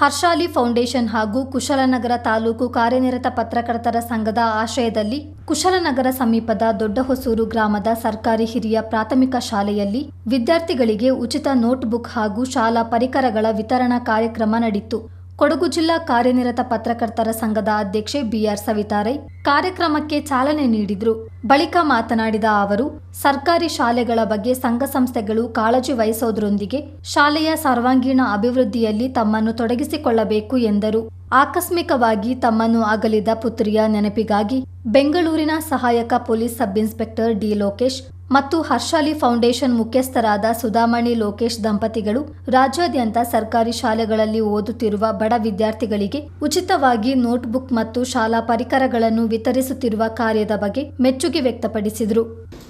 Harshali foundation ಹಾಗೂ ಕುಶಲನಗರ ತಾಲೂಕು ಕಾರ್ಯನಿರತ ಪತ್ರಕರ್ತರ ಸಂಘದ ಆಶ್ರಯದಲ್ಲಿ ಕುಶಲನಗರ ಸಮೀಪದ ದೊಡ್ಡಹೊಸೂರು ಗ್ರಾಮದ ಸರ್ಕಾರಿ ಹಿರಿಯ ಪ್ರಾಥಮಿಕ ಶಾಲೆಯಲ್ಲಿ ವಿದ್ಯಾರ್ಥಿಗಳಿಗೆ ಉಚಿತ ನೋಟ್ಬುಕ್ ಹಾಗೂ ಶಾಲಾ ಪರಿಕರಗಳ ವಿತರಣಾ ಕಾರ್ಯಕ್ರಮ ನಡೆಯಿತು ಕೊಡಗು ಜಿಲ್ಲಾ ಕಾರ್ಯನಿರತ ಪತ್ರಕರ್ತರ ಸಂಘದ ಅಧ್ಯಕ್ಷೆ ಬಿಆರ್ ಸವಿತಾರೈ ಕಾರ್ಯಕ್ರಮಕ್ಕೆ ಚಾಲನೆ ನೀಡಿದ್ರು. ಬಳಿಕ ಮಾತನಾಡಿದ ಅವರು, ಸರ್ಕಾರಿ ಶಾಲೆಗಳ ಬಗ್ಗೆ ಸಂಘ ಸಂಸ್ಥೆಗಳು ಕಾಳಜಿ ವಹಿಸೋದ್ರೊಂದಿಗೆ ಶಾಲೆಯ ಸರ್ವಾಂಗೀಣ ಅಭಿವೃದ್ಧಿಯಲ್ಲಿ ತಮ್ಮನ್ನು ತೊಡಗಿಸಿಕೊಳ್ಳಬೇಕು ಎಂದರು. ಆಕಸ್ಮಿಕವಾಗಿ ತಮ್ಮನ್ನು ಅಗಲಿದ ಪುತ್ರಿಯ ನೆನಪಿಗಾಗಿ ಬೆಂಗಳೂರಿನ ಸಹಾಯಕ police sub inspector D Lokesh ಮತ್ತು ಹರ್ಷಾಲಿ ಫೌಂಡೇಶನ್ ಮುಖ್ಯಸ್ಥರಾದ ಸುಧಾಮಣಿ ಲೋಕೇಶ್ ದಂಪತಿಗಳು ರಾಜ್ಯಾದ್ಯಂತ ಸರ್ಕಾರಿ ಶಾಲೆಗಳಲ್ಲಿ ಓದುತ್ತಿರುವ ಬಡ ವಿದ್ಯಾರ್ಥಿಗಳಿಗೆ ಉಚಿತವಾಗಿ ನೋಟ್ಬುಕ್ ಮತ್ತು ಶಾಲಾ ಪರಿಕರಗಳನ್ನು ವಿತರಿಸುತ್ತಿರುವ ಕಾರ್ಯದ ಬಗ್ಗೆ ಮೆಚ್ಚುಗೆ ವ್ಯಕ್ತಪಡಿಸಿದರು.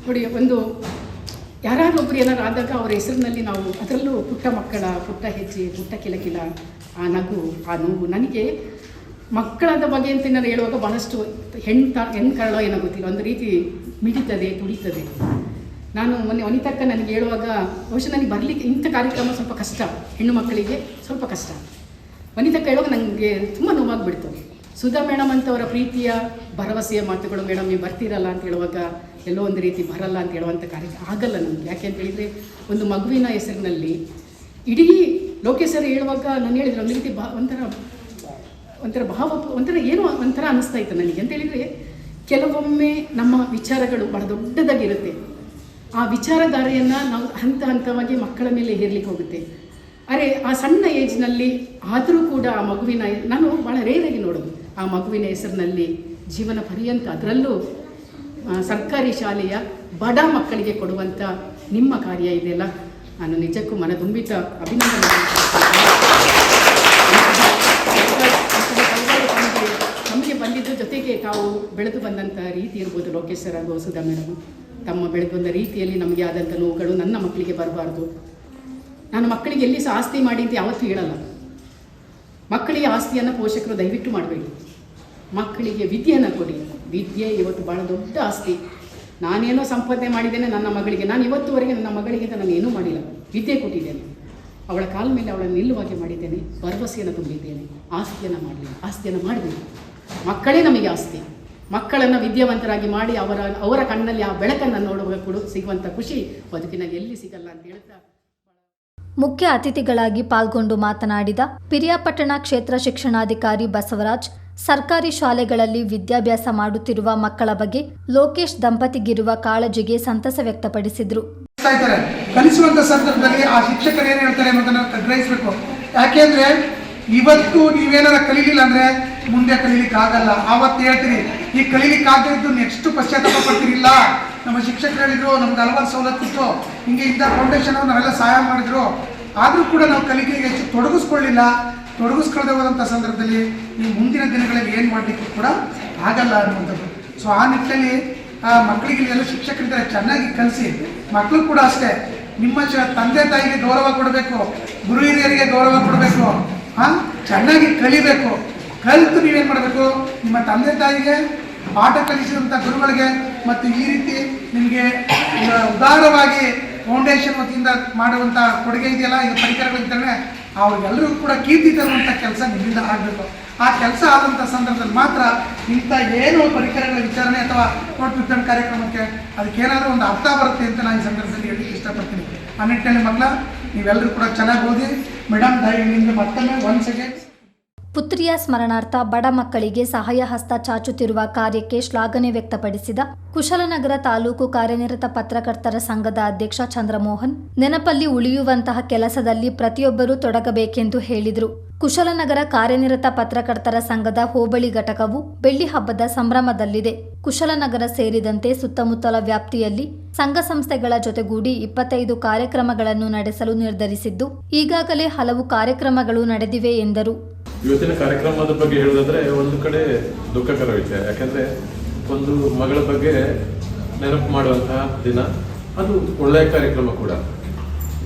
ನೋಡಿ, ಒಂದು ಯಾರಾದ್ರೊಬ್ರು ಏನಾರು ಆದಾಗ ಅವರ ಹೆಸರಿನಲ್ಲಿ ನಾವು ಅದರಲ್ಲೂ ಪುಟ್ಟ ಮಕ್ಕಳ, ಪುಟ್ಟ ಹೆಜ್ಜೆ, ಪುಟ್ಟ ಕಿಲಕಿಲ, ಆ ನಗು, ಆ ನೋವು ನನಗೆ ಮಕ್ಕಳದ ಬಗ್ಗೆ ಅಂತ ಏನಾರು ಹೇಳುವಾಗ ಬಹಳಷ್ಟು ಹೆಣ್ಣು ತ ಹೆಣ್ಣು ಕರಳೋ ಏನೋ ಗೊತ್ತಿಲ್ಲ. ಒಂದು ರೀತಿ ಮಿಡಿತದೆ ತುಡಿತದೆ ನಾನು ಮೊನ್ನೆ ವನಿತಕ್ಕ ನನಗೆ ಹೇಳುವಾಗ, ಬಹುಶಃ ನನಗೆ ಬರಲಿಕ್ಕೆ ಇಂಥ ಕಾರ್ಯಕ್ರಮ ಸ್ವಲ್ಪ ಕಷ್ಟ, ಹೆಣ್ಣು ಮಕ್ಕಳಿಗೆ ಸ್ವಲ್ಪ ಕಷ್ಟ. ವನಿತಕ್ಕ ಹೇಳುವಾಗ ನನಗೆ ತುಂಬ ನೋವಾಗ್ಬಿಡ್ತು. ಸುಧಾ ಮೇಡಮ್ ಅಂತವರ ಪ್ರೀತಿಯ ಭರವಸೆಯ ಮಾತುಗಳು, ಮೇಡಮ್, ನೀವು ಬರ್ತೀರಲ್ಲ ಅಂತ ಹೇಳುವಾಗ, ಎಲ್ಲೋ ಒಂದು ರೀತಿ ಬರಲ್ಲ ಅಂತ ಹೇಳುವಂಥ ಕಾರ್ಯ ಆಗಲ್ಲ ನನಗೆ ಯಾಕೆ ಅಂತ ಹೇಳಿದರೆ, ಒಂದು ಮಗುವಿನ ಹೆಸರಿನಲ್ಲಿ ಇಡೀ ಲೋಕೇಶ್ವರ ಹೇಳುವಾಗ ನಾನು ಹೇಳಿದ್ರೆ, ಒಂದು ರೀತಿ ಬಾ, ಒಂಥರ ಒಂಥರ ಭಾವ, ಒಂಥರ ಏನೋ ಒಂಥರ ಅನ್ನಿಸ್ತಾ ಇತ್ತು ನನಗೆ. ಅಂತ ಹೇಳಿದರೆ, ಕೆಲವೊಮ್ಮೆ ನಮ್ಮ ವಿಚಾರಗಳು ಬಹಳ ದೊಡ್ಡದಾಗಿರುತ್ತೆ. ಆ ವಿಚಾರಧಾರೆಯನ್ನು ನಾವು ಹಂತ ಹಂತವಾಗಿ ಮಕ್ಕಳ ಮೇಲೆ ಹೇರ್ಲಿಕ್ಕೆ ಹೋಗುತ್ತೆ. ಅರೆ, ಆ ಸಣ್ಣ ಏಜ್ನಲ್ಲಿ ಆದರೂ ಕೂಡ ಆ ಮಗುವಿನ ನಾನು ಭಾಳ ರೇರಾಗಿ ನೋಡೋದು. ಆ ಮಗುವಿನ ಹೆಸರಿನಲ್ಲಿ ಜೀವನ ಪರ್ಯಂತ ಅದರಲ್ಲೂ ಸರ್ಕಾರಿ ಶಾಲೆಯ ಬಡ ಮಕ್ಕಳಿಗೆ ಕೊಡುವಂಥ ನಿಮ್ಮ ಕಾರ್ಯ ಇದೆಯಲ್ಲ? ನಾನು ನಿಜಕ್ಕೂ ಮನದುಂಬಿತ ಅಭಿನಂದನೆ ನಮಗೆ ಬಂದಿದ್ದು ಜೊತೆಗೆ ತಾವು ಬೆಳೆದು ಬಂದಂಥ ರೀತಿ ಇರ್ಬೋದು, ಲೋಕೇಶ್ ಸರ್ ಮೇಡಮ್. ತಮ್ಮ ಬೆಳೆದು ರೀತಿಯಲ್ಲಿ ನಮಗೆ ಆದಂಥ ನೋವುಗಳು ನನ್ನ ಮಕ್ಕಳಿಗೆ ಬರಬಾರ್ದು. ನಾನು ಮಕ್ಕಳಿಗೆ ಎಲ್ಲಿ ಸಹ ಆಸ್ತಿ ಮಾಡಿ ಅಂತ ಯಾವತ್ತೂ ಹೇಳಲ್ಲ. ಮಕ್ಕಳಿಗೆ ಆಸ್ತಿಯನ್ನು ಪೋಷಕರು ದಯವಿಟ್ಟು ಮಾಡಬೇಡಿ. ಮಕ್ಕಳಿಗೆ ವಿದ್ಯೆಯನ್ನು ಕೊಡಿ. ವಿದ್ಯೆ ಇವತ್ತು ಭಾಳ ದೊಡ್ಡ ಆಸ್ತಿ. ನಾನೇನೋ ಸಂಪಾದನೆ ಮಾಡಿದ್ದೇನೆ ನನ್ನ ಮಗಳಿಗೆ. ನಾನು ಇವತ್ತುವರೆಗೆ ನನ್ನ ಮಗಳಿಗೆ ನಾನು ಏನೂ ಮಾಡಿಲ್ಲ. ವಿದ್ಯೆ ಕೊಟ್ಟಿದ್ದೇನೆ. ಅವಳ ಕಾಲ ಮೇಲೆ ಅವಳನ್ನು ನಿಲ್ಲುವಾಗೆ ಮಾಡಿದ್ದೇನೆ. ಭರವಸೆಯನ್ನು ತುಂಬಿದ್ದೇನೆ. ಆಸ್ತಿಯನ್ನು ಮಾಡಲಿಲ್ಲ ಆಸ್ತಿಯನ್ನು ಮಾಡಬೇಕು ಮಕ್ಕಳೇ ನಮಗೆ ಆಸ್ತಿ. ಮಕ್ಕಳನ್ನು ವಿದ್ಯಾವಂತರಾಗಿ ಮಾಡಿ ಅವರ ಅವರ ಕಣ್ಣಲ್ಲಿ ಆ ಬೆಳಕನ್ನು ನೋಡುವಾಗ ಕೂಡ ಸಿಗುವಂಥ ಖುಷಿ ಬದುಕಿನಲ್ಲಿ ಎಲ್ಲಿ ಸಿಗಲ್ಲ ಅಂತ ಹೇಳ್ತಾ ಮುಖ್ಯ ಅತಿಥಿಗಳಾಗಿ ಪಾಲ್ಗೊಂಡು ಮಾತನಾಡಿದ ಪಿರಿಯಾಪಟ್ಟಣ ಕ್ಷೇತ್ರ ಶಿಕ್ಷಣಾಧಿಕಾರಿ ಬಸವರಾಜ್ ಸರ್ಕಾರಿ ಶಾಲೆಗಳಲ್ಲಿ ವಿದ್ಯಾಭ್ಯಾಸ ಮಾಡುತ್ತಿರುವ ಮಕ್ಕಳ ಬಗ್ಗೆ ಲೋಕೇಶ್ ದಂಪತಿಗಿರುವ ಕಾಳಜಿಗೆ ಸಂತಸ ವ್ಯಕ್ತಪಡಿಸಿದ್ರು. ಕಲಿಸುವಂತ ಸಂದರ್ಭದಲ್ಲಿ ಆ ಶಿಕ್ಷಕರು ಏನು ಹೇಳ್ತಾರೆ ಅನ್ನೋದನ್ನ ಗ್ರಹಿಸಬೇಕು ಯಾಕೆಂದ್ರೆ ಇವತ್ತು ನೀವೇನಾರ ಕಲೀಲಿಲ್ಲ ಅಂದ್ರೆ ಮುಂದೆ ಕಲೀಲಿಕ್ಕೆ ಆಗಲ್ಲ. ಆವತ್ತು ಹೇಳ್ತೀರಿ ಈ ಕಲೀಲಿಕ್ಕೆ ಆಗದಿದ್ದು ಇದ್ದು ನೆಕ್ಸ್ಟ್ ಪಶ್ಚಾತ್ತಾಪ ಪಡ್ತಿರಿಲ್ಲ. ನಮ್ಮ ಶಿಕ್ಷಕರು ಹೇಳಿದ್ರು ನಮ್ಗೆ ಹಲವಾರು ಸವಲತ್ತಿತ್ತು ಹಿಂಗೆ ಇಂಥ ಫೌಂಡೇಶನ್ ನಾವೆಲ್ಲ ಸಹಾಯ ಮಾಡಿದ್ರು. ಆದರೂ ಕೂಡ ನಾವು ಕಲಿಕೆಗೆ ಹೆಚ್ಚು ತೊಡಗಿಸ್ಕೊಳ್ಳಿಲ್ಲ. ತೊಡಗಿಸ್ಕೊಳ್ಳದೆ ಹೋದಂಥ ಸಂದರ್ಭದಲ್ಲಿ ಈ ಮುಂದಿನ ದಿನಗಳಲ್ಲಿ ಏನು ಮಾಡಲಿಕ್ಕೆ ಕೂಡ ಆಗಲ್ಲ ಅನ್ನುವಂಥದ್ದು. ಸೊ ಆ ನಿಟ್ಟಿನಲ್ಲಿ, ಆ ಮಕ್ಕಳಿಗೆ ಎಲ್ಲ ಶಿಕ್ಷಕರಿದ್ದಾರೆ ಚೆನ್ನಾಗಿ ಕಲಿಸಿ. ಮಕ್ಕಳು ಕೂಡ ಅಷ್ಟೇ. ನಿಮ್ಮ ತಂದೆ ತಾಯಿಗೆ ಗೌರವ ಕೊಡಬೇಕು. ಗುರು ಹಿರಿಯರಿಗೆ ಗೌರವ ಕೊಡಬೇಕು. ಹಾಂ ಚೆನ್ನಾಗಿ ಕಲಿಬೇಕು. ಕಲಿತು ನೀವೇನು ಮಾಡಬೇಕು? ನಿಮ್ಮ ತಂದೆ ತಾಯಿಗೆ ಪಾಠ ಕಲಿಸಿದಂಥ ಗುರುಗಳಿಗೆ ಮತ್ತು ಈ ರೀತಿ ನಿಮಗೆ ಉದಾರವಾಗಿ ಫೌಂಡೇಶನ್ ವತಿಯಿಂದ ಮಾಡುವಂಥ ಕೊಡುಗೆ ಇದೆಯಲ್ಲ, ಇದು ಪರಿಕರಗಳು ಇದ್ದಾನೆ ಅವ್ರಿಗೆಲ್ಲರಿಗೂ ಕೂಡ ಕೀರ್ತಿ ತರುವಂಥ ಕೆಲಸ ನಿಮ್ಮಿಂದ ಆಗಬೇಕು. ಆ ಕೆಲಸ ಆದಂಥ ಸಂದರ್ಭದಲ್ಲಿ ಮಾತ್ರ ಇಂಥ ಏನು ಪರಿಕರಗಳ ವಿಚಾರಣೆ ಅಥವಾ ನೋಟ್ ವಿತರಣೆ ಕಾರ್ಯಕ್ರಮಕ್ಕೆ ಅದಕ್ಕೇನಾದರೂ ಒಂದು ಅರ್ಥ ಬರುತ್ತೆ ಅಂತ ನಾನು ಈ ಸಂದರ್ಭದಲ್ಲಿ ಹೇಳಿ ಇಷ್ಟಪಡ್ತೀನಿ. ಆ ನಿಟ್ಟಿನಲ್ಲಿ ಮಕ್ಕಳ ನೀವೆಲ್ಲರೂ ಕೂಡ ಚೆನ್ನಾಗಿ ಓದಿ. ಮೇಡಮ್, ದಯವಿಟ್ಟು ನಿಮಗೆ ಮತ್ತೊಮ್ಮೆ ಒಂದು ಸೆಕೆಂಡ್ ಪುತ್ರಿಯ ಸ್ಮರಣಾರ್ಥ ಬಡ ಮಕ್ಕಳಿಗೆ ಸಹಾಯ ಹಸ್ತ ಚಾಚುತ್ತಿರುವ ಕಾರ್ಯಕ್ಕೆ ಶ್ಲಾಘನೆ ವ್ಯಕ್ತಪಡಿಸಿದ ಕುಶಲನಗರ ತಾಲೂಕು ಕಾರ್ಯನಿರತ ಪತ್ರಕರ್ತರ ಸಂಘದ ಅಧ್ಯಕ್ಷ ಚಂದ್ರಮೋಹನ್, ನೆನಪಲ್ಲಿ ಉಳಿಯುವಂತಹ ಕೆಲಸದಲ್ಲಿ ಪ್ರತಿಯೊಬ್ಬರೂ ತೊಡಗಬೇಕೆಂದು ಹೇಳಿದರು. ಕುಶಲನಗರ ಕಾರ್ಯನಿರತ ಪತ್ರಕರ್ತರ ಸಂಘದ ಹೋಬಳಿ ಘಟಕವು ಬೆಳ್ಳಿ ಹಬ್ಬದ ಸಂಭ್ರಮದಲ್ಲಿದೆ. ಕುಶಲನಗರ ಸೇರಿದಂತೆ ಸುತ್ತಮುತ್ತಲ ವ್ಯಾಪ್ತಿಯಲ್ಲಿ ಸಂಘ ಸಂಸ್ಥೆಗಳ ಜೊತೆಗೂಡಿ ಇಪ್ಪತ್ತೈದು ಕಾರ್ಯಕ್ರಮಗಳನ್ನು ನಡೆಸಲು ನಿರ್ಧರಿಸಿದ್ದು, ಈಗಾಗಲೇ ಹಲವು ಕಾರ್ಯಕ್ರಮಗಳು ನಡೆದಿವೆ ಎಂದರು. ಇವತ್ತಿನ ಕಾರ್ಯಕ್ರಮದ ಬಗ್ಗೆ ಹೇಳೋದಾದ್ರೆ ಒಂದು ಕಡೆ ದುಃಖಕರ ವಿಷಯ ಯಾಕಂದ್ರೆ ಒಂದು ಮಗಳ ಬಗ್ಗೆ ನೆನಪು ಮಾಡುವಂತಹ ದಿನ. ಅದು ಒಳ್ಳೆಯ ಕಾರ್ಯಕ್ರಮ ಕೂಡ.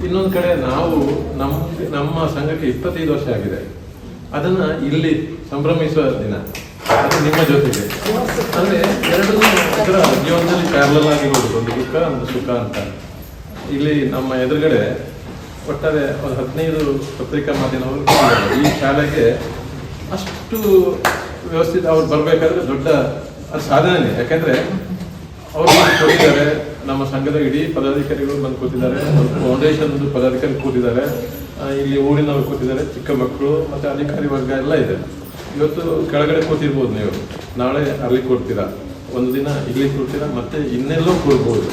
ಇನ್ನೊಂದು ಕಡೆ ನಾವು ನಮ್ಮ ನಮ್ಮ ಸಂಘಕ್ಕೆ ಇಪ್ಪತ್ತೈದು ವರ್ಷ ಆಗಿದೆ. ಅದನ್ನ ಇಲ್ಲಿ ಸಂಭ್ರಮಿಸುವ ದಿನ. ಅದು ನಿಮ್ಮ ಜೊತೆಗೆ. ಅಂದ್ರೆ ಎರಡು ಇದರ ಜೀವನದಲ್ಲಿ ಪ್ಯಾರಲಲ್ ಆಗಿರೋದು ಒಂದು ದುಃಖ, ಒಂದು ಸುಖ ಅಂತ. ಇಲ್ಲಿ ನಮ್ಮ ಎದುರುಗಡೆ ಒಟ್ಟಾರೆ ಒಂದು ಹದಿನೈದು ಪತ್ರಿಕಾ ಮಾಧ್ಯಮಗಳು ಈ ಶಾಲೆಗೆ ಅಷ್ಟು ವ್ಯವಸ್ಥಿತ ಅವ್ರು ಬರಬೇಕಾದ್ರೆ ದೊಡ್ಡ ಸಾಧನೆ ಯಾಕಂದ್ರೆ ಅವರು ಕೂತಿದ್ದಾರೆ. ನಮ್ಮ ಸಂಘದ ಇಡೀ ಪದಾಧಿಕಾರಿಗಳು ಬಂದು ಕೂತಿದ್ದಾರೆ. ಫೌಂಡೇಶನ್ ಪದಾಧಿಕಾರಿ ಕೂತಿದ್ದಾರೆ. ಇಲ್ಲಿ ಊರಿನವರು ಕೂತಿದ್ದಾರೆ. ಚಿಕ್ಕ ಮಕ್ಕಳು ಮತ್ತೆ ಅಧಿಕಾರಿ ವರ್ಗ ಎಲ್ಲ ಇದೆ. ಇವತ್ತು ಕೆಳಗಡೆ ಕೂತಿರ್ಬೋದು ನೀವು. ನಾಳೆ ಅಲ್ಲಿ ಕೊಡ್ತೀರಾ? ಒಂದು ದಿನ ಇಲ್ಲಿ ಕೊಡ್ತೀರಾ? ಮತ್ತೆ ಇನ್ನೆಲ್ಲೋ ಕೂರ್ಬೋದು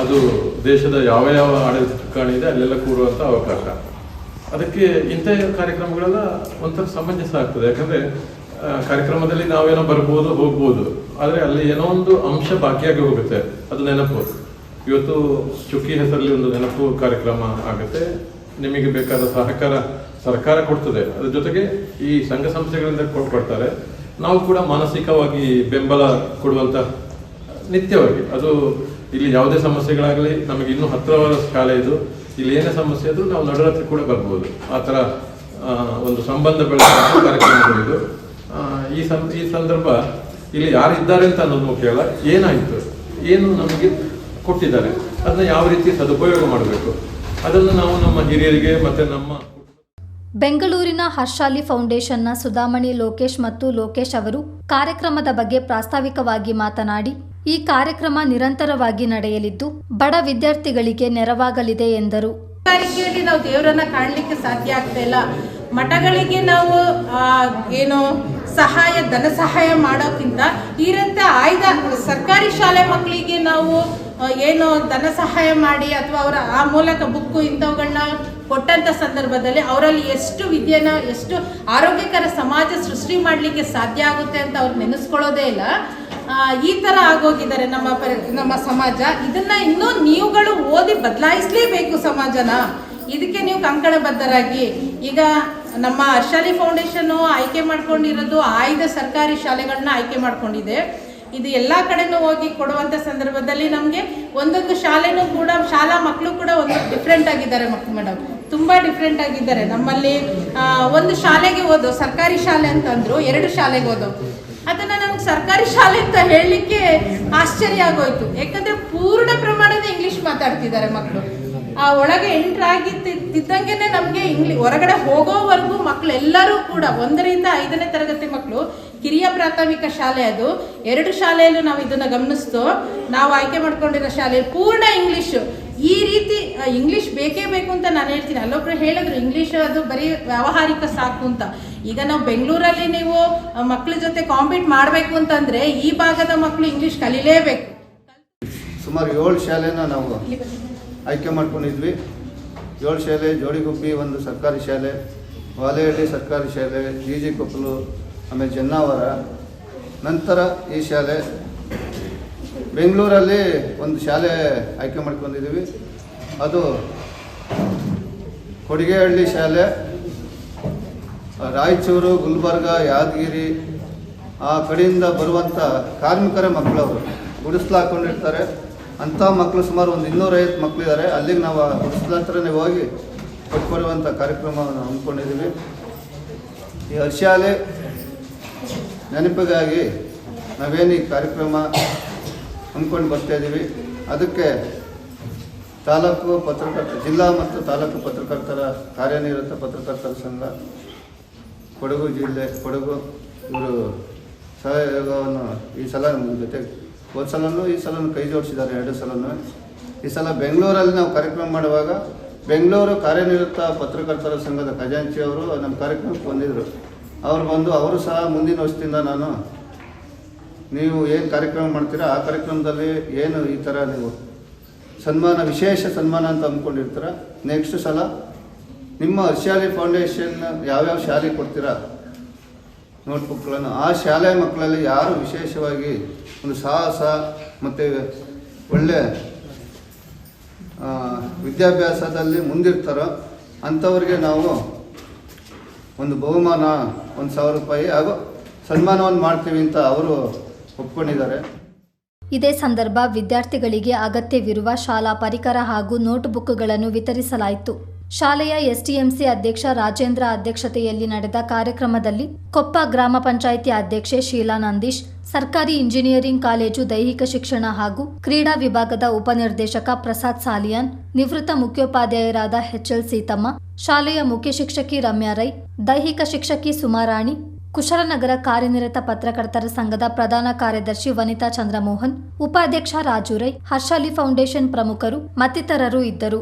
ಅದು ದೇಶದ ಯಾವ ಯಾವ ಆಡಳಿತ ಚುಕ್ಕಾಣಿ ಇದೆ, ಅಲ್ಲೆಲ್ಲ ಕೂರುವಂಥ ಅವಕಾಶ. ಅದಕ್ಕೆ ಇಂಥ ಕಾರ್ಯಕ್ರಮಗಳೆಲ್ಲ ಒಂಥರ ಸಮಂಜಸ ಆಗ್ತದೆ. ಯಾಕಂದರೆ ಕಾರ್ಯಕ್ರಮದಲ್ಲಿ ನಾವೇನೋ ಬರ್ಬೋದು, ಹೋಗ್ಬೋದು. ಆದರೆ ಅಲ್ಲಿ ಏನೋ ಒಂದು ಅಂಶ ಬಾಕಿಯಾಗಿ ಹೋಗುತ್ತೆ. ಅದು ನೆನಪು. ಇವತ್ತು ಚುಕ್ಕಿ ಹೆಸರಲ್ಲಿ ಒಂದು ನೆನಪು ಕಾರ್ಯಕ್ರಮ ಆಗುತ್ತೆ. ನಿಮಗೆ ಬೇಕಾದ ಸಹಕಾರ ಸರ್ಕಾರ ಕೊಡ್ತದೆ. ಅದ್ರ ಜೊತೆಗೆ ಈ ಸಂಘ ಸಂಸ್ಥೆಗಳಿಂದ ಕೊಡ್ಕೊಡ್ತಾರೆ ನಾವು ಕೂಡ ಮಾನಸಿಕವಾಗಿ ಬೆಂಬಲ ಕೊಡುವಂಥ ನಿತ್ಯವಾಗಿ. ಅದು ಇಲ್ಲಿ ಯಾವುದೇ ಸಮಸ್ಯೆಗಳಾಗಲಿ ನಮಗೆ ಇನ್ನೂ ಹತ್ತಿರವಾದ ಕಾಲ ಇದು. ಇಲ್ಲಿ ಏನೇ ಸಮಸ್ಯೆ ಇದ್ರೂ ನಾವು ನಡುರಾತ್ರಿ ಕೂಡ ಬರ್ಬೋದು. ಆ ಥರ ಒಂದು ಸಂಬಂಧ ಬೆಳೆದ ಕಾರ್ಯಕ್ರಮಗಳಿದು ಈ ಸಂ, ಈ ಸಂದರ್ಭ ಇಲ್ಲಿ ಯಾರು ಇದ್ದಾರೆ ಅಂತ ಅನ್ನೋದು ಮುಖ್ಯ ಅಲ್ಲ. ಏನಾಯಿತು? ಏನು ನಮಗೆ ಕೊಟ್ಟಿದ್ದಾರೆ? ಅದನ್ನ ಯಾವ ರೀತಿ ಸದುಪಯೋಗ ಮಾಡಬೇಕು? ಅದನ್ನು ನಾವು ನಮ್ಮ ಹಿರಿಯರಿಗೆ ಮತ್ತೆ ನಮ್ಮ ಬೆಂಗಳೂರಿನ ಹರ್ಷಾಲಿ ಫೌಂಡೇಶನ್ನ ಸುಧಾಮಣಿ ಲೋಕೇಶ್ ಮತ್ತು ಲೋಕೇಶ್ ಅವರು ಕಾರ್ಯಕ್ರಮದ ಬಗ್ಗೆ ಪ್ರಾಸ್ತಾವಿಕವಾಗಿ ಮಾತನಾಡಿ ಈ ಕಾರ್ಯಕ್ರಮ ನಿರಂತರವಾಗಿ ನಡೆಯಲಿದ್ದು, ಬಡ ವಿದ್ಯಾರ್ಥಿಗಳಿಗೆ ನೆರವಾಗಲಿದೆ ಎಂದರು. ಕಾರಿಕೆಯಲ್ಲಿ ನಾವು ದೇವರನ್ನ ಕಾಣಲಿಕ್ಕೆ ಸಾಧ್ಯ ಆಗ್ತಾ ಇಲ್ಲ. ಮಠಗಳಿಗೆ ನಾವು ಏನು ಸಹಾಯ, ಧನ ಸಹಾಯ ಮಾಡೋಕ್ಕಿಂತ ಈ ಆಯ್ದ ಸರ್ಕಾರಿ ಶಾಲೆ ಮಕ್ಕಳಿಗೆ ನಾವು ಏನು ಧನ ಸಹಾಯ ಮಾಡಿ ಅಥವಾ ಅವರ, ಆ ಮೂಲಕ ಬುಕ್ಕು ಇಂಥವುಗಳನ್ನ ಕೊಟ್ಟಂತ ಸಂದರ್ಭದಲ್ಲಿ ಅವರಲ್ಲಿ ಎಷ್ಟು ವಿದ್ಯೆನ, ಎಷ್ಟು ಆರೋಗ್ಯಕರ ಸಮಾಜ ಸೃಷ್ಟಿ ಮಾಡಲಿಕ್ಕೆ ಸಾಧ್ಯ ಆಗುತ್ತೆ ಅಂತ ಅವ್ರು ನೆನೆಸ್ಕೊಳ್ಳೋದೇ ಇಲ್ಲ. ಈ ತರ ಆಗೋಗಿದ್ದಾರೆ ನಮ್ಮ ನಮ್ಮ ಸಮಾಜ. ಇದನ್ನ ಇನ್ನೂ ನೀವುಗಳು ಓದಿ ಬದಲಾಯಿಸಲೇಬೇಕು ಸಮಾಜನ. ಇದಕ್ಕೆ ನೀವು ಕಂಕಣಬದ್ಧರಾಗಿ. ಈಗ ನಮ್ಮ ಅರ್ಶಾಲಿ ಫೌಂಡೇಶನ್ ಆಯ್ಕೆ ಮಾಡ್ಕೊಂಡಿರೋದು ಆಯ್ದ ಸರ್ಕಾರಿ ಶಾಲೆಗಳನ್ನ ಆಯ್ಕೆ ಮಾಡ್ಕೊಂಡಿದೆ. ಇದು ಎಲ್ಲ ಕಡೆನೂ ಹೋಗಿ ಕೊಡುವಂಥ ಸಂದರ್ಭದಲ್ಲಿ ನಮಗೆ ಒಂದೊಂದು ಶಾಲೆನೂ ಕೂಡ, ಶಾಲಾ ಮಕ್ಕಳು ಕೂಡ ಒಂದು ಡಿಫ್ರೆಂಟ್ ಆಗಿದ್ದಾರೆ ಮಕ್ಕಳು ಮೇಡಮ್ ತುಂಬ ಡಿಫ್ರೆಂಟ್ ಆಗಿದ್ದಾರೆ. ನಮ್ಮಲ್ಲಿ ಒಂದು ಶಾಲೆಗೆ ಓದು ಸರ್ಕಾರಿ ಶಾಲೆ ಅಂತಂದ್ರು, ಎರಡು ಶಾಲೆಗೆ ಓದು ಅದನ್ನ ನಮ್ಗೆ ಸರ್ಕಾರಿ ಶಾಲೆ ಅಂತ ಹೇಳಲಿಕ್ಕೆ ಆಶ್ಚರ್ಯ ಆಗೋಯ್ತು. ಯಾಕಂದ್ರೆ ಪೂರ್ಣ ಪ್ರಮಾಣದ ಇಂಗ್ಲಿಷ್ ಮಾತಾಡ್ತಿದ್ದಾರೆ ಮಕ್ಕಳು ಆ ಒಳಗೆ ಎಂಟ್ರ್ ಆಗಿದ್ದಂಗೆನೆ ನಮಗೆ ಇಂಗ್ಲಿ ಹೊರಗಡೆ ಹೋಗೋವರೆಗೂ ಮಕ್ಕಳು ಎಲ್ಲರೂ ಕೂಡ ಒಂದರಿಂದ ಐದನೇ ತರಗತಿ ಮಕ್ಕಳು ಕಿರಿಯ ಪ್ರಾಥಮಿಕ ಶಾಲೆ ಅದು. ಎರಡು ಶಾಲೆಯಲ್ಲೂ ನಾವು ಇದನ್ನ ಗಮನಿಸ್ತು. ನಾವು ಆಯ್ಕೆ ಮಾಡ್ಕೊಂಡಿರೋ ಶಾಲೆ ಪೂರ್ಣ ಇಂಗ್ಲಿಷು. ಈ ರೀತಿ ಇಂಗ್ಲಿಷ್ ಬೇಕೇ ಬೇಕು ಅಂತ ನಾನು ಹೇಳ್ತೀನಿ. ಅಲ್ಲೊಬ್ರು ಹೇಳಿದ್ರು, ಇಂಗ್ಲಿಷ್ ಅದು ಬರೀ ವ್ಯಾವಹಾರಿಕ ಸಾಕು ಅಂತ. ಈಗ ನಾವು ಬೆಂಗಳೂರಲ್ಲಿ ನೀವು ಮಕ್ಕಳ ಜೊತೆ ಕಾಂಪೀಟ್ ಮಾಡಬೇಕು ಅಂತಂದ್ರೆ ಈ ಭಾಗದ ಮಕ್ಕಳು ಇಂಗ್ಲಿಷ್ ಕಲೀಲೇಬೇಕು. ಸುಮಾರು ಏಳು ಶಾಲೆನ ನಾವು ಆಯ್ಕೆ ಮಾಡ್ಕೊಂಡಿದ್ವಿ. ಏಳು ಶಾಲೆ ಜೋಡಿಗುಬ್ಬಿ ಒಂದು ಸರ್ಕಾರಿ ಶಾಲೆ ವಾಲೆಹಳ್ಳಿ ಸರ್ಕಾರಿ ಶಾಲೆ ಜಿ ಜಿ ಕೊಪ್ಪಲು ಆಮೇಲೆ ಜನ್ನಾವರ ನಂತರ ಈ ಶಾಲೆ. ಬೆಂಗಳೂರಲ್ಲಿ ಒಂದು ಶಾಲೆ ಆಯ್ಕೆ ಮಾಡ್ಕೊಂಡಿದ್ದೀವಿ. ಅದು ಕೊಡಿಗೆಹಳ್ಳಿ ಶಾಲೆ, ರಾಯಚೂರು, ಗುಲ್ಬರ್ಗ, ಯಾದಗಿರಿ, ಆ ಕಡೆಯಿಂದ ಬರುವಂಥ ಕಾರ್ಮಿಕರ ಮಕ್ಕಳವರು ಗುಡಿಸ್ಲು ಹಾಕೊಂಡಿರ್ತಾರೆ. ಅಂಥ ಮಕ್ಕಳು ಸುಮಾರು ಒಂದು ಇನ್ನೂರೈವತ್ತು ಮಕ್ಕಳಿದ್ದಾರೆ ಅಲ್ಲಿಗೆ ನಾವು ಗುಡಿಸ್ಲ ಹತ್ರನೇ ಹೋಗಿ ಕೊಟ್ಕೊಡುವಂಥ ಕಾರ್ಯಕ್ರಮವನ್ನು ಹಮ್ಮಿಕೊಂಡಿದ್ದೀವಿ. ಈ ಶಾಲೆ ನೆನಪಿಗಾಗಿ ನಾವೇನು ಈ ಕಾರ್ಯಕ್ರಮ ಹಮ್ಮಿಕೊಂಡು ಬರ್ತಾಯಿದ್ದೀವಿ ಅದಕ್ಕೆ ತಾಲೂಕು ಪತ್ರಕರ್ತ, ಜಿಲ್ಲಾ ಮತ್ತು ತಾಲೂಕು ಪತ್ರಕರ್ತರ ಕಾರ್ಯನಿರತ ಪತ್ರಕರ್ತರ ಸಂಘ, ಕೊಡಗು ಜಿಲ್ಲೆ, ಕೊಡಗು ಇವರು ಸಹಯೋಗವನ್ನು ಈ ಸಲ ನಮ್ಮ ಜೊತೆ ಹೋದ ಸಲನೂ ಈ ಸಲನೂ ಕೈ ಜೋಡಿಸಿದ್ದಾರೆ ಎರಡು ಸಲನೂ. ಈ ಸಲ ಬೆಂಗಳೂರಲ್ಲಿ ನಾವು ಕಾರ್ಯಕ್ರಮ ಮಾಡುವಾಗ ಬೆಂಗಳೂರು ಕಾರ್ಯನಿರತ ಪತ್ರಕರ್ತರ ಸಂಘದ ಖಜಾಂಚಿಯವರು ನಮ್ಮ ಕಾರ್ಯಕ್ರಮಕ್ಕೆ ಬಂದಿದ್ದರು. ಅವ್ರು ಬಂದು, ಅವರು ಸಹ ಮುಂದಿನ ವರ್ಷದಿಂದ ನಾನು ನೀವು ಏನು ಕಾರ್ಯಕ್ರಮ ಮಾಡ್ತೀರಾ? ಆ ಕಾರ್ಯಕ್ರಮದಲ್ಲಿ ಏನು ಈ ಥರ ನೀವು ಸನ್ಮಾನ, ವಿಶೇಷ ಸನ್ಮಾನ ಅಂತ ಅಂದ್ಕೊಂಡಿರ್ತೀರ? ನೆಕ್ಸ್ಟ್ ಸಲ ನಿಮ್ಮ ಶಾಲೆ ಫೌಂಡೇಶನ್ ಯಾವ್ಯಾವ ಶಾಲೆ ಕೊಡ್ತೀರಾ? ನೋಟ್ಬುಕ್ಗಳನ್ನು. ಆ ಶಾಲೆ ಮಕ್ಕಳಲ್ಲಿ ಯಾರು ವಿಶೇಷವಾಗಿ ಒಂದು ಸಾಹಸ ಮತ್ತು ಒಳ್ಳೆ ವಿದ್ಯಾಭ್ಯಾಸದಲ್ಲಿ ಮುಂದಿರ್ತಾರೋ ಅಂಥವ್ರಿಗೆ ನಾವು ಒಂದು ಬಹುಮಾನ, ಒಂದು ಸಾವಿರ ರೂಪಾಯಿ ಹಾಗೂ ಸನ್ಮಾನವನ್ನು ಮಾಡ್ತೀವಿ ಅಂತ ಅವರು ಒಪ್ಕೊಂಡಿದ್ದಾರೆ. ಇದೇ ಸಂದರ್ಭ ವಿದ್ಯಾರ್ಥಿಗಳಿಗೆ ಅಗತ್ಯವಿರುವ ಶಾಲಾ ಪರಿಕರ ಹಾಗೂ ನೋಟ್ಬುಕ್ಗಳನ್ನು ವಿತರಿಸಲಾಯಿತು. ಶಾಲೆಯ ಎಸ್ಟಿಎಂಸಿ ಅಧ್ಯಕ್ಷ ರಾಜೇಂದ್ರ ಅಧ್ಯಕ್ಷತೆಯಲ್ಲಿ ನಡೆದ ಕಾರ್ಯಕ್ರಮದಲ್ಲಿ ಕೊಪ್ಪ ಗ್ರಾಮ ಪಂಚಾಯಿತಿ ಅಧ್ಯಕ್ಷೆ ಶೀಲಾ ನಂದೀಶ್, ಸರ್ಕಾರಿ ಇಂಜಿನಿಯರಿಂಗ್ ಕಾಲೇಜು ದೈಹಿಕ ಶಿಕ್ಷಣ ಹಾಗೂ ಕ್ರೀಡಾ ವಿಭಾಗದ ಉಪನಿರ್ದೇಶಕ ಪ್ರಸಾದ್ ಸಾಲಿಯಾನ್, ನಿವೃತ್ತ ಮುಖ್ಯೋಪಾಧ್ಯಾಯರಾದ ಎಚ್ಎಲ್ ಸೀತಮ್ಮ ಶಾಲೆಯ ಮುಖ್ಯ ಶಿಕ್ಷಕಿ ರಮ್ಯಾ ರೈ, ದೈಹಿಕ ಶಿಕ್ಷಕಿ ಸುಮಾರಾಣಿ ಕುಶಲನಗರ ಕಾರ್ಯನಿರತ ಪತ್ರಕರ್ತರ ಸಂಘದ ಪ್ರಧಾನ ಕಾರ್ಯದರ್ಶಿ ವನಿತಾ ಚಂದ್ರಮೋಹನ್, ಉಪಾಧ್ಯಕ್ಷ ರಾಜು ರೈ, ಹರ್ಷಾಲಿ ಫೌಂಡೇಶನ್ ಪ್ರಮುಖರು ಮತ್ತಿತರರು ಇದ್ದರು.